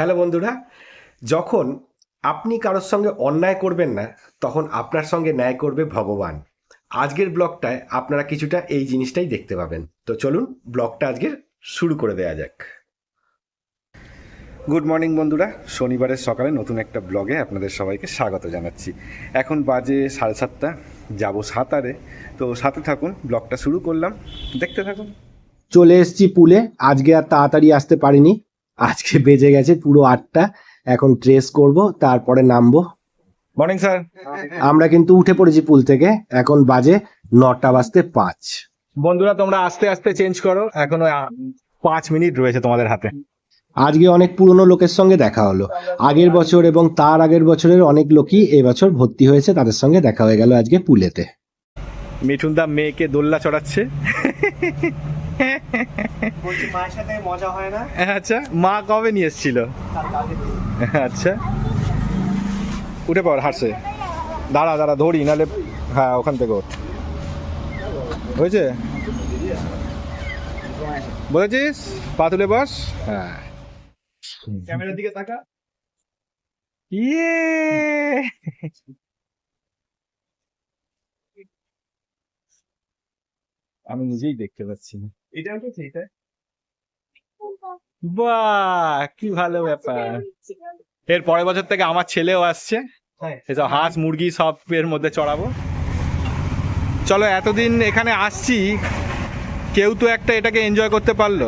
Hello বন্ধুরা, যখন আপনি কারোর সঙ্গে অন্যায় করবেন না, তখন আপনার সঙ্গে ন্যায় করবে ভগবান। আজকের ব্লগটায় আপনারা কিছুটা এই জিনিসটাই দেখতে পাবেন। তো চলুন, ব্লগটা আজকের শুরু করে দেওয়া যাক। গুড মর্নিং বন্ধুরা, শনিবারের সকালে নতুন একটা ব্লগে আপনাদের সবাইকে স্বাগত জানাচ্ছি। এখন বাজে সাড়ে সাতটা, যাব সাঁতারে। তো সাথে থাকুন, ব্লগটা শুরু করলাম। দেখতে থাকুন। চলে এসেছি পুলে, আজকে আর তাড়াতাড়ি আসতে পারিনি। আজকে বেজে গেছে পুরো আটটা। এখন ট্রেস করব তারপরে নামবো। মর্নিং স্যার আমরা কিন্তু উঠে পড়েছি পুল থেকে। এখন বাজে নটা বাজতে পাঁচ। বন্ধুরা তোমরা আস্তে আস্তে চেঞ্জ করো। এখনও পাঁচ মিনিট রয়েছে তোমাদের হাতে। আজকে অনেক পুরনো লোকের সঙ্গে দেখা হলো। আগের বছর এবং তার আগের বছরের অনেক লোকই এবছর ভর্তি হয়েছে তাদের সঙ্গে দেখা হয়ে গেল আজকে পুলেতে। মিঠুন দা মেয়েকে দোল্লা চড়াচ্ছে। মায়ের সাথে মজা হয় না? আচ্ছা মা কবে নিয়ে এসেছিল? আচ্ছা। উঠে পড় হাসে দাঁড়া দাঁড়া ধরি নালে হ্যাঁ ওখান থেকে ওঠ। হয়েছে? বুঝেছিস পা তুলে বস। হ্যাঁ। ক্যামেরার দিকে তাকা। ইয়ে! আমি নিজেই দেখতে পাচ্ছি না। এটা উঠেছে এটা? বাহ কি ভালো ব্যাপার। এর পরের বছর থেকে আমার ছেলেও আসছে। হ্যাঁ। এসব হাঁস মুরগি সব এর মধ্যে চড়াবো। চলো এতদিন এখানে আসছি কেউ তো একটা এটাকে এনজয় করতে পারল।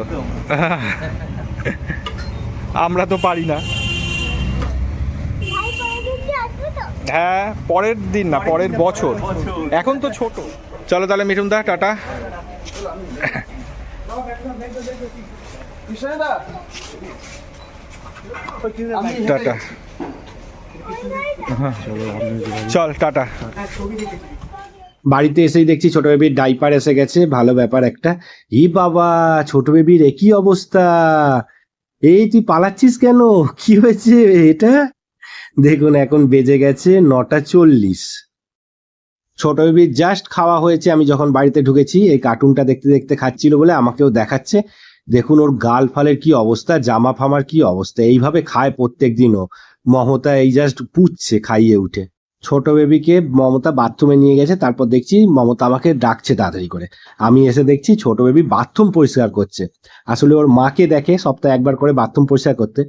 আমরা তো পারি না। হ্যাঁ পরের দিন না পরের বছর। এখন তো ছোট। চলো তাহলে মিঠুন দা টাটা। টাটা। চল, টাটা। বাড়িতে এসেই দেখছি ছোট বেবির ডাইপার এসে গেছে। ভালো ব্যাপার একটা। ই বাবা, ছোট বেবির একই অবস্থা? এই তুই পালাচ্ছিস কেন? কি হয়েছে? এটা? দেখুন, এখন বেজে গেছে নটা চল্লিশ। ছোট বেবির জাস্ট খাওয়া হয়েছে। আমি যখন বাড়িতে ঢুকেছি, এই কার্টুনটা দেখতে দেখতে খাচ্ছিল বলে আমাকেও দেখাচ্ছে। দেখুন ওর গাল ফালের কি অবস্থা, জামা ফামার কি অবস্থা। এইভাবে খায় প্রত্যেক দিনও মমতা এই জাস্ট পুচ্ছে খাইয়ে উঠে। ছোট বেবিকে মমতা বাথরুমে নিয়ে গেছে। তারপর দেখছি মমতা আমাকে ডাকছে তাড়াতাড়ি করে। আমি এসে দেখছি ছোট বেবি বাথরুম পরিষ্কার করছে। আসলে ওর মাকে দেখে, সপ্তাহে একবার করে বাথরুম পরিষ্কার করতে।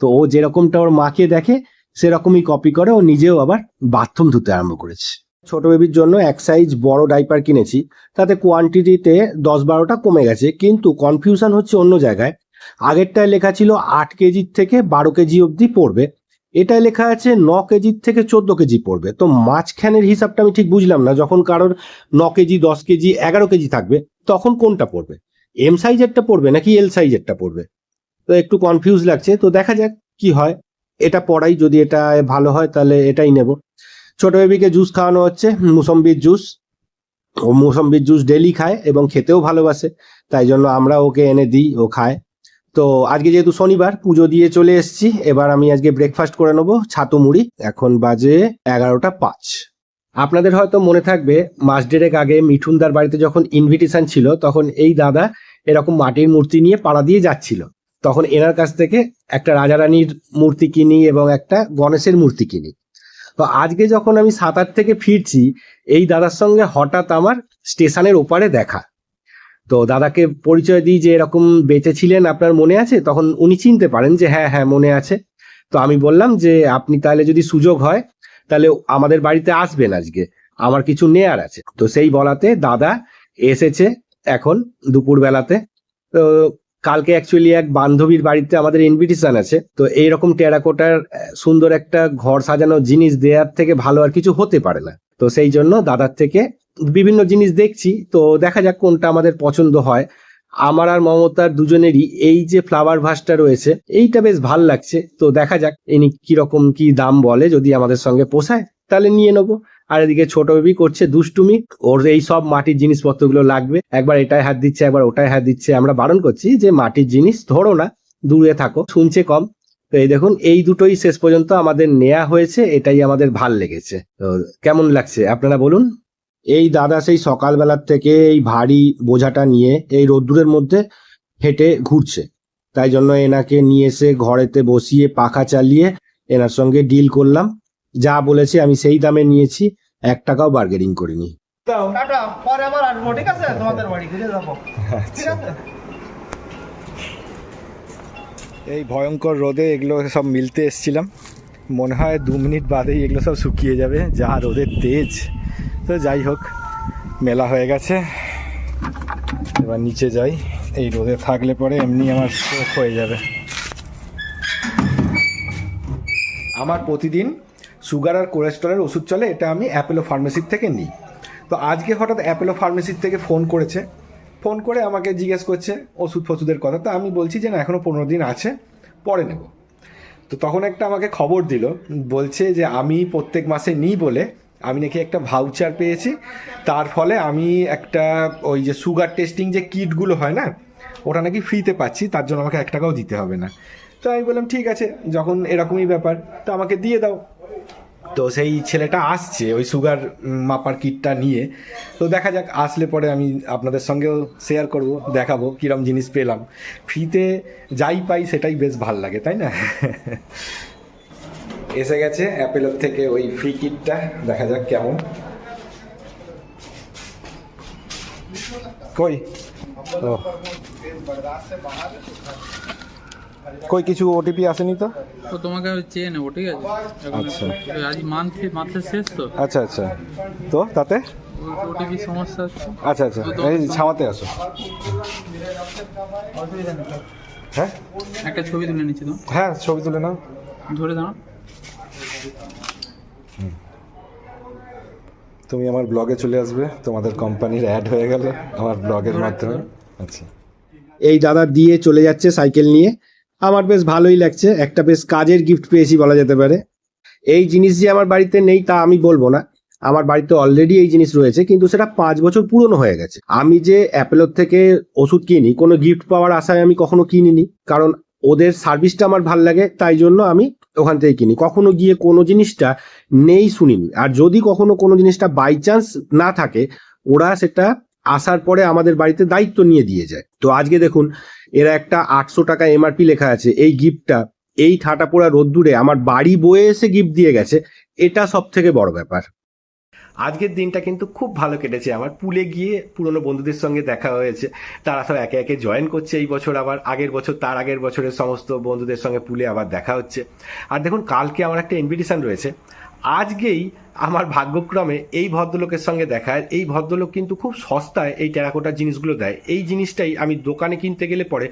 তো ও যেরকমটা ওর মাকে দেখে, সেরকমই কপি করে ও নিজেও আবার বাথরুম ধুতে আরম্ভ করেছে। ছোট বেবির জন্য এক সাইজ বড় ডাইপার কিনেছি। তাতে কোয়ান্টিটিতে দশ বারোটা কমে গেছে, কিন্তু কনফিউশন হচ্ছে অন্য জায়গায়। আগেরটায় লেখা ছিল আট কেজির থেকে বারো কেজি অবধি পড়বে। এটায় লেখা আছে ন কেজির থেকে চোদ্দ কেজি পড়বে। তো মাঝখানের হিসাবটা আমি ঠিক বুঝলাম না। যখন কারোর ন কেজি দশ কেজি এগারো কেজি থাকবে, তখন কোনটা পড়বে? এম সাইজেরটা পড়বে নাকি এল সাইজেরটা পড়বে? তো একটু কনফিউজ লাগছে। তো দেখা যাক কি হয়। এটা পড়াই, যদি এটা ভালো হয়, তাহলে এটাই নেব। ছোট বেবিকে জুস খাওয়ানো হচ্ছে, মুসম্বির জুস। ও মুসম্বির জুস ডেলি খায় এবং খেতেও ভালোবাসে, তাই জন্য আমরা ওকে এনে দিই, ও খায়। তো আজকে যেহেতু শনিবার, পুজো দিয়ে চলে এসেছি, এবার আমি আজকে ব্রেকফাস্ট করে নেব, ছাতু মুড়ি। এখন বাজে এগারোটা পাঁচ। আপনাদের হয়তো মনে থাকবে, মাস ডেরেক আগে মিঠুনদার বাড়িতে যখন ইনভিটেশন ছিল, তখন এই দাদা এরকম মাটির মূর্তি নিয়ে পাড়া দিয়ে যাচ্ছিল। তখন এনার কাছ থেকে একটা রাজারানীর মূর্তি কিনি এবং একটা গণেশের মূর্তি কিনি। তো আজকে যখন আমি সাঁতার থেকে ফিরছি, এই দাদার সঙ্গে হঠাৎ আমার স্টেশনের ওপারে দেখা। তো দাদাকে পরিচয় দিই যে এরকম বেঁচে ছিলেন আপনার মনে আছে? তখন উনি চিনতে পারেন যে হ্যাঁ হ্যাঁ মনে আছে। তো আমি বললাম যে আপনি তাহলে যদি সুযোগ হয়, তাহলে আমাদের বাড়িতে আসবেন আজকে। আমার কিছু নেয়ার আছে। তো সেই বলাতে দাদা এসেছে এখন দুপুর বেলাতে তো কালকে অ্যাকচুয়ালি এক বান্ধবীর বাড়িতে আমাদের ইনভিটেশন আছে। তো এইরকম টেরাকোটার সুন্দর একটা ঘর সাজানো জিনিস দেওয়ার থেকে ভালো আর কিছু হতে পারে না। তো সেই জন্য দাদার থেকে বিভিন্ন জিনিস দেখছি। তো দেখা যাক কোনটা আমাদের পছন্দ হয়। আমার আর মমতার দুজনেরই এই যে ফ্লাওয়ার ভাসটা রয়েছে, এইটা বেশ ভালো লাগছে। তো দেখা যাক ইনি কীরকম কি দাম বলে, যদি আমাদের সঙ্গে পোষায়, তাহলে নিয়ে নেব। আর এদিকে ছোট বেবি করছে দুষ্টুমি। ওর এই সব মাটির জিনিসপত্রগুলো লাগবে। একবার এটাই হাত দিচ্ছে, একবার ওটাই হাত দিচ্ছে। আমরা বারণ করছি যে মাটির জিনিস ধরো না, দূরে থাকো, শুনছে কম। তো এই দেখুন, এই দুটোই শেষ পর্যন্ত আমাদের নেওয়া হয়েছে, এটাই আমাদের ভালো লেগেছে। তো কেমন লাগছে, আপনারা বলুন? এই দাদা সেই সকালবেলার থেকে এই ভারী বোঝাটা নিয়ে এই রোদ্দুরের মধ্যে হেঁটে ঘুরছে। তাই জন্য এনাকে নিয়ে এসে ঘরেতে বসিয়ে, পাখা চালিয়ে এনার সঙ্গে ডিল করলাম। যা বলেছে আমি সেই দামে নিয়েছি এক টাকাও বার্গেনিং করিনি। পরে আবার আসব ঠিক আছে? তোমাদের বাড়ি ঘুরে যাব। ঠিক আছে? এই ভয়ঙ্কর রোদে এগুলো সব মিলতে এসছিলাম। মনে হয় দু মিনিট বাদেই এগুলো সব শুকিয়ে যাবে যা রোদের তেজ। তো যাই হোক মেলা হয়ে গেছে। এবার নিচে যাই। এই রোদে থাকলে পরে এমনি আমার স্ট্রোক হয়ে যাবে। আমার প্রতিদিন সুগার আর কোলেস্ট্রলের ওষুধ চলে, এটা আমি অ্যাপেলো ফার্মেসির থেকে নিই। তো আজকে হঠাৎ অ্যাপেলো ফার্মেসির থেকে ফোন করেছে। ফোন করে আমাকে জিজ্ঞেস করছে ওষুধ ফষুধের কথা। তো আমি বলছি যে না এখনও পনেরো দিন আছে, পরে নেব। তো তখন একটা আমাকে খবর দিল, বলছে যে আমি প্রত্যেক মাসে নিই বলে, আমি নাকি একটা ভাউচার পেয়েছি। তার ফলে আমি একটা ওই যে সুগার টেস্টিং যে কিটগুলো হয় না, ওটা নাকি ফ্রিতে পাচ্ছি, তার জন্য আমাকে এক টাকাও দিতে হবে না। তো আমি বললাম, ঠিক আছে, যখন এরকমই ব্যাপার, তো আমাকে দিয়ে দাও। তো সেই ছেলেটা আসছে, ওই সুগার মাপার কিটটা নিয়ে। তো দেখা যাক, আসলে পরে আমি আপনাদের সঙ্গেও শেয়ার করব, দেখাবো কিরম জিনিস পেলাম। ফ্রিতে যাই পাই সেটাই বেশ ভালো লাগে, তাই না? এসে গেছে অ্যাপেলের থেকে ওই ফ্রি কিটটা দেখা যাক কেমন। কই? ও। কই কিছু ওটিপি আসেনি তো? তো তোমাকে আমি চেয়ে নেব ঠিক আছে? আচ্ছা। আজ মান্থ মাসের শেষ তো? আচ্ছা আচ্ছা। তো তাতে? ওটিপি সমস্যা হচ্ছে আচ্ছা আচ্ছা। এই ছামাতে আসো। হ্যাঁ? একটা ছবি তুলে নিচ্ছি তো হ্যাঁ ছবি তুলে নাও। ধরে দাঁড়া তুমি আমার ব্লগে চলে আসবে তোমাদের কোম্পানির অ্যাড হয়ে গেল আমার ব্লগের মাধ্যমে। আচ্ছা। এই দাদা দিয়ে চলে যাচ্ছে সাইকেল নিয়ে। আমার বেশ ভালোই লাগছে। একটা বেশ কাজের গিফট পেয়েছি বলা যেতে পারে। এই জিনিস যে আমার বাড়িতে নেই তা আমি বলব না। আমার বাড়িতে অলরেডি এই জিনিস রয়েছে, কিন্তু সেটা পাঁচ বছর পুরনো হয়ে গেছে। আমি যে অ্যাপেলোর থেকে ওষুধ কিনি, কোনো গিফট পাওয়ার আশায় আমি কখনো কিনিনি, কারণ ওদের সার্ভিসটা আমার ভালো লাগে, তাই জন্য আমি ওখান থেকে কিনি। কখনো গিয়ে কোনো জিনিসটা নেই শুনিনি। আর যদি কখনো কোনো জিনিসটা বাই চান্স না থাকে, ওরা সেটা আসার পরে আমাদের বাড়িতে দায়িত্ব নিয়ে দিয়ে যায়। তো আজকে দেখুন এরা একটা আটশো টাকা এমআরপি লেখা আছে, এই গিফটটা এই ঠাটা পোড়া রোদ্দুরে আমার বাড়ি বয়ে এসে গিফট দিয়ে গেছে, এটা সব থেকে বড় ব্যাপার। আজকের দিনটা কিন্তু খুব ভালো কেটেছে। আমার পুলে গিয়ে পুরনো বন্ধুদের সঙ্গে দেখা হয়েছে। তারা সব একে একে জয়েন করছে এই বছর আবার। আগের বছর, তার আগের বছরের সমস্ত বন্ধুদের সঙ্গে পুলে আবার দেখা হচ্ছে। আর দেখুন, কালকে আমার একটা ইনভিটেশন রয়েছে। আজকেই আমার ভাগ্যক্রমে এই ভদ্রলোকের সঙ্গে দেখা, এই ভদ্রলোক কিন্তু খুব সস্তায় এই টেরাকোটার জিনিসগুলো দেয়। এই জিনিসটাই আমি দোকানে কিনতে গেলে পরে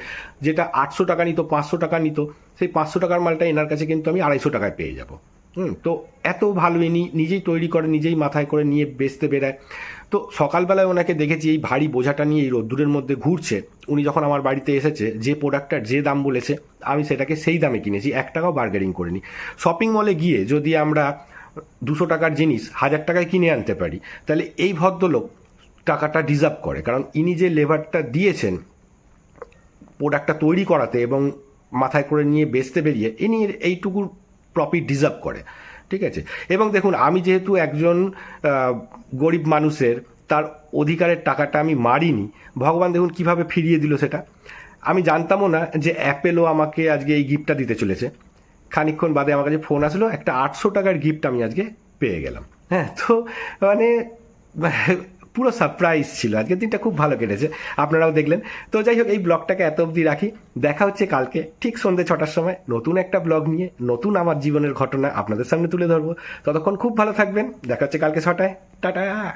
যেটা আটশো টাকা নিত, পাঁচশো টাকা নিত, সেই পাঁচশো টাকার মালটা এনার কাছে কিন্তু আমি আড়াইশো টাকায় পেয়ে যাব। হুম, তো এত ভালো ইনি নিজেই তৈরি করে, নিজেই মাথায় করে নিয়ে বেচতে বেড়ায়। তো সকালবেলায় ওনাকে দেখেছি এই ভারী বোঝাটা নিয়ে এই রোদ্দুরের মধ্যে ঘুরছে। উনি যখন আমার বাড়িতে এসেছে, যে প্রোডাক্টটার যে দাম বলেছে, আমি সেটাকে সেই দামে কিনেছি, এক টাকাও বার্গেনিং করিনি। শপিং মলে গিয়ে যদি আমরা দুশো টাকার জিনিস, হাজার টাকায় কিনে আনতে পারি। তাহলে এই ভদ্রলোক টাকাটা ডিজার্ভ করে। কারণ ইনি যে লেবারটা দিয়েছেন প্রোডাক্টটা তৈরি করাতে এবং মাথায় করে নিয়ে বেচতে বেরিয়ে, ইনি এইটুকুর প্রফিট ডিজার্ভ করে। ঠিক আছে? এবং দেখুন, আমি যেহেতু একজন গরিব মানুষের, তার অধিকারের টাকাটা আমি মারিনি, ভগবান দেখুন কীভাবে ফিরিয়ে দিল সেটা। আমি জানতামও না যে অ্যাপেলও আমাকে আজকে এই গিফটটা দিতে চলেছে। খানিকক্ষণ বাদে আমার কাছে ফোন আসলো, একটা আটশো টাকার গিফট আমি আজকে পেয়ে গেলাম। হ্যাঁ তো মানে পুরো সারপ্রাইজ ছিল। আজকের দিনটা খুব ভালো কেটেছে, আপনারাও দেখলেন। তো যাই হোক, এই ব্লগটাকে এত অবধি রাখি। দেখা হচ্ছে কালকে, ঠিক সন্ধ্যে ছটার সময়। নতুন একটা ব্লগ নিয়ে, নতুন আমার জীবনের ঘটনা আপনাদের সামনে তুলে ধরবো। ততক্ষণ খুব ভালো থাকবেন। দেখা হচ্ছে কালকে ছটায়। টাটা!